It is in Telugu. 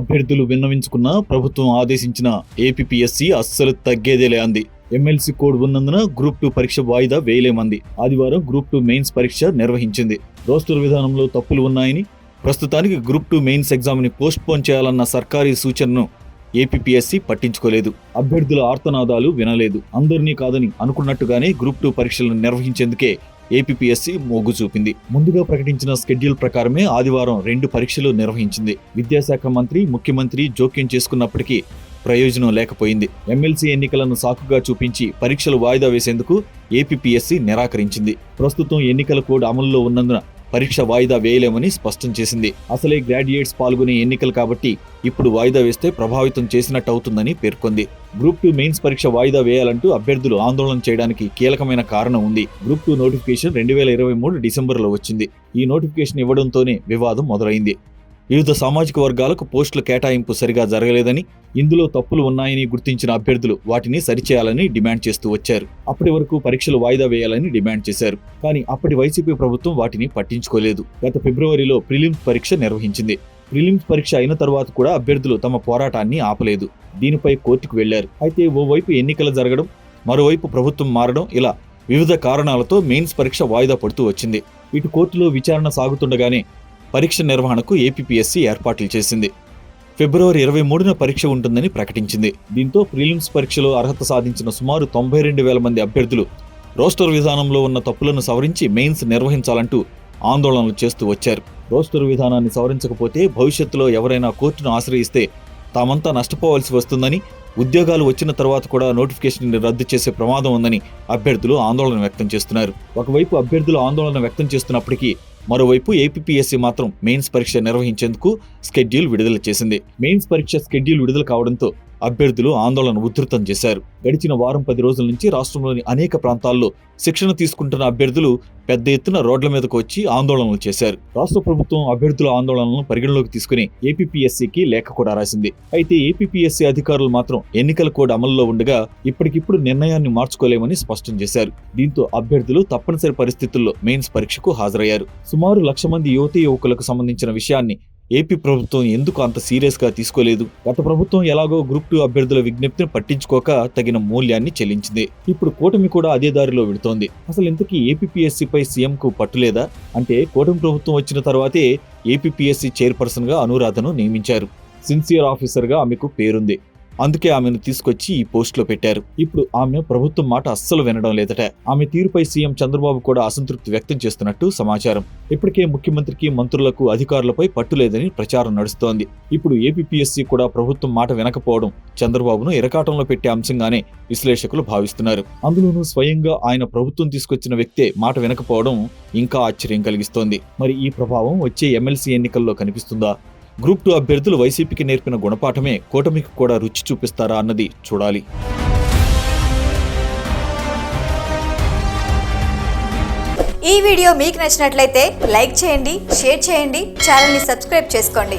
అభ్యర్థులు విన్నవించుకున్న ప్రభుత్వం ఆదేశించిన ఏపీఎస్సి అస్సలు తగ్గేదేలే అంది. ఎమ్మెల్సీ కోడ్ ఉన్నందున గ్రూప్ టూ పరీక్ష వాయిదా వేయలేమంది ఆదివారం గ్రూప్ టూ మెయిన్స్ పరీక్ష నిర్వహించింది. రోస్టర్ విధానంలో తప్పులు ఉన్నాయని ప్రస్తుతానికి గ్రూప్ టూ మెయిన్స్ ఎగ్జామ్ని పోస్ట్ పోన్ చేయాలన్న సర్కారీ సూచనను ఏపీఎస్సి పట్టించుకోలేదు. అభ్యర్థుల ఆర్తనాదాలు వినలేదు. అందరినీ కాదని అనుకున్నట్టుగానే గ్రూప్ టూ పరీక్షలను నిర్వహించేందుకే ఏపీఎస్సి మొగ్గు చూపింది. ముందుగా ప్రకటించిన స్కెడ్యూల్ ప్రకారమే ఆదివారం రెండు పరీక్షలు నిర్వహించింది. విద్యాశాఖ మంత్రి ముఖ్యమంత్రి జోక్యం చేసుకున్నప్పటికీ ప్రయోజనం లేకపోయింది. ఎమ్మెల్సీ ఎన్నికలను సాకుగా చూపించి పరీక్షలు వాయిదా వేసేందుకు ఏపీఎస్సి నిరాకరించింది. ప్రస్తుతం ఎన్నికల కోడ్ అమలులో ఉన్నందున పరీక్ష వాయిదా వేయలేమని స్పష్టం చేసింది. అసలే గ్రాడ్యుయేట్స్ పాల్గొనే ఎన్నికలు కాబట్టి ఇప్పుడు వాయిదా వేస్తే ప్రభావితం చేసినట్టు అవుతుందని పేర్కొంది. గ్రూప్ టూ మెయిన్స్ పరీక్ష వాయిదా వేయాలంటూ అభ్యర్థులు ఆందోళన చేయడానికి కీలకమైన కారణం ఉంది. గ్రూప్ టూ నోటిఫికేషన్ రెండు వేల ఇరవై మూడు డిసెంబర్లో వచ్చింది. ఈ నోటిఫికేషన్ ఇవ్వడంతోనే వివాదం మొదలైంది. వివిధ సామాజిక వర్గాలకు పోస్టుల కేటాయింపు సరిగా జరగలేదని ఇందులో తప్పులు ఉన్నాయని గుర్తించిన అభ్యర్థులు వాటిని సరిచేయాలని డిమాండ్ చేస్తూ వచ్చారు. అప్పటి వరకు పరీక్షలు వాయిదా వేయాలని డిమాండ్ చేశారు. కానీ అప్పటి వైసీపీ ప్రభుత్వం వాటిని పట్టించుకోలేదు. గత ఫిబ్రవరిలో ప్రిలిమ్స్ పరీక్ష నిర్వహించింది. ప్రిలిమ్స్ పరీక్ష అయిన తర్వాత కూడా అభ్యర్థులు తమ పోరాటాన్ని ఆపలేదు. దీనిపై కోర్టుకు వెళ్ళారు అయితే ఓవైపు ఎన్నికలు జరగడం మరోవైపు ప్రభుత్వం మారడం ఇలా వివిధ కారణాలతో మెయిన్స్ పరీక్ష వాయిదా పడుతూ వచ్చింది. ఇటు కోర్టులో విచారణ సాగుతుండగానే పరీక్ష నిర్వహణకు ఏపీఎస్సీ ఏర్పాట్లు చేసింది. ఫిబ్రవరి ఇరవై మూడున పరీక్ష ఉంటుందని ప్రకటించింది. దీంతో ప్రిలిమ్స్ పరీక్షలో అర్హత సాధించిన సుమారు తొంభై రెండు వేల మంది అభ్యర్థులు రోస్టర్ విధానంలో ఉన్న తప్పులను సవరించి మెయిన్స్ నిర్వహించాలంటూ ఆందోళనలు చేస్తూ వచ్చారు. రోస్టర్ విధానాన్ని సవరించకపోతే భవిష్యత్తులో ఎవరైనా కోర్టును ఆశ్రయిస్తే తామంతా నష్టపోవాల్సి వస్తుందని ఉద్యోగాలు వచ్చిన తర్వాత కూడా నోటిఫికేషన్ రద్దు చేసే ప్రమాదం ఉందని అభ్యర్థులు ఆందోళన వ్యక్తం చేస్తున్నారు. ఒకవైపు అభ్యర్థులు ఆందోళన వ్యక్తం చేస్తున్నప్పటికీ మరోవైపు ఏపీఎస్సీ మాత్రం మెయిన్స్ పరీక్ష నిర్వహించేందుకు స్కెడ్యూల్ విడుదల చేసింది. మెయిన్స్ పరీక్ష స్కెడ్యూల్ విడుదల కావడంతో అభ్యర్థులు ఆందోళన ఉధృతం చేశారు. గడిచిన వారం పది రోజుల నుంచి రాష్ట్రంలోని అనేక ప్రాంతాల్లో శిక్షణ తీసుకుంటున్న అభ్యర్థులు పెద్ద ఎత్తున రోడ్ల మీదకు వచ్చి ఆందోళనలు చేశారు. రాష్ట్ర ప్రభుత్వం అభ్యర్థుల ఆందోళనలను పరిగణలోకి తీసుకుని ఏపీపీఎస్సీకి లేఖ కూడా రాసింది. అయితే ఏపీఎస్సీ అధికారులు మాత్రం ఎన్నికల కోడ్ అమల్లో ఉండగా ఇప్పటికిప్పుడు నిర్ణయాన్ని మార్చుకోలేమని స్పష్టం చేశారు. దీంతో అభ్యర్థులు తప్పనిసరి పరిస్థితుల్లో మెయిన్స్ పరీక్షకు హాజరయ్యారు. సుమారు లక్ష మంది యువతీ యువకులకు సంబంధించిన విషయాన్ని ఏపీ ప్రభుత్వం ఎందుకు అంత సీరియస్గా తీసుకోలేదు? గత ప్రభుత్వం ఎలాగో గ్రూప్ టూ అభ్యర్థుల విజ్ఞప్తిని పట్టించుకోక తగిన మూల్యాన్ని చెల్లించింది. ఇప్పుడు కూటమి కూడా అదే దారిలో వెడుతోంది అసలు ఇంతకీ ఏపీపీఎస్సీపై సీఎంకు పట్టులేదా? అంటే కూటమి ప్రభుత్వం వచ్చిన తర్వాతే ఏపీపీఎస్సీ చైర్పర్సన్గా అనురాధను నియమించారు. సిన్సియర్ ఆఫీసర్గా ఆమెకు పేరుంది. అందుకే ఆమెను తీసుకొచ్చి ఈ పోస్ట్లో పెట్టారు. ఇప్పుడు ఆమె ప్రభుత్వం మాట అస్సలు వినడం లేదట. ఆమె తీరుపై సీఎం చంద్రబాబు కూడా అసంతృప్తి వ్యక్తం చేస్తున్నట్టు సమాచారం. ఇప్పటికే ముఖ్యమంత్రికి మంత్రులకు అధికారులపై పట్టులేదని ప్రచారం నడుస్తోంది. ఇప్పుడు ఏపీఎస్సీ కూడా ప్రభుత్వం మాట వినకపోవడం చంద్రబాబును ఇరకాటంలో పెట్టే అంశంగానే విశ్లేషకులు భావిస్తున్నారు. అందులోనూ స్వయంగా ఆయన ప్రభుత్వం తీసుకొచ్చిన వ్యక్తే మాట వినకపోవడం ఇంకా ఆశ్చర్యం కలిగిస్తోంది. మరి ఈ ప్రభావం వచ్చే ఎమ్మెల్సీ ఎన్నికల్లో కనిపిస్తుందా? గ్రూప్ టూ అభ్యర్థులు వైసీపీకి నేర్పిన గుణపాఠమే కూటమికి కూడా రుచి చూపిస్తారా అన్నది చూడాలి. ఈ వీడియో మీకు నచ్చినట్లయితే లైక్ చేయండి షేర్ చేయండి ఛానల్ని సబ్స్క్రైబ్ చేసుకోండి.